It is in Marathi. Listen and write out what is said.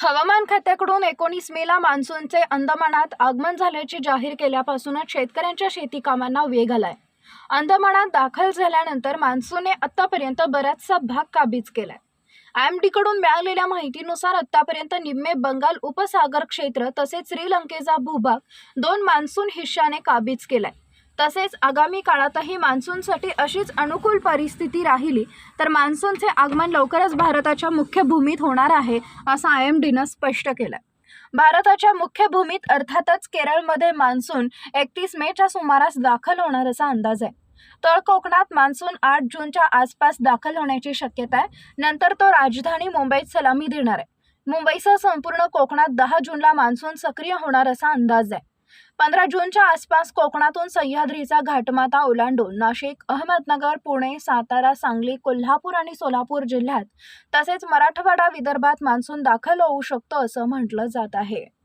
हवामान खात्याकडून एकोणीस मेला मान्सूनचे अंदमानात आगमन झाल्याचे जाहीर केल्यापासूनच शेतकऱ्यांच्या शेती कामांना वेग आलाय. अंदमानात दाखल झाल्यानंतर मान्सूनने आतापर्यंत बराचसा भाग काबीज केलाय. आय एम डीकडून मिळालेल्या माहितीनुसार आतापर्यंत निम्मे बंगाल उपसागर क्षेत्र तसेच श्रीलंकेचा भूभाग दोन मान्सून हिश्शाने काबीज केलाय. तसेच आगामी काळातही मान्सूनसाठी अशीच अनुकूल परिस्थिती राहिली तर मान्सूनचे आगमन लवकरच भारताच्या मुख्य भूमीत होणार आहे असं आय एम डीनं स्पष्ट केलं भारताच्या मुख्य भूमीत अर्थातच केरळमध्ये मान्सून एकतीस मेच्या सुमारास दाखल होणार असा अंदाज आहे. तळ कोकणात मान्सून आठ जूनच्या आसपास दाखल होण्याची शक्यता आहे. नंतर तो राजधानी मुंबईत सलामी देणार आहे. मुंबईसह संपूर्ण कोकणात दहा जूनला मान्सून सक्रिय होणार असा अंदाज आहे. पंधरा जूनच्या आसपास कोकणातून सह्याद्रीचा घाटमाता ओलांडून नाशिक अहमदनगर पुणे सातारा सांगली कोल्हापूर आणि सोलापूर जिल्ह्यात तसेच मराठवाडा विदर्भात मान्सून दाखल होऊ शकतो असं म्हटलं जात आहे.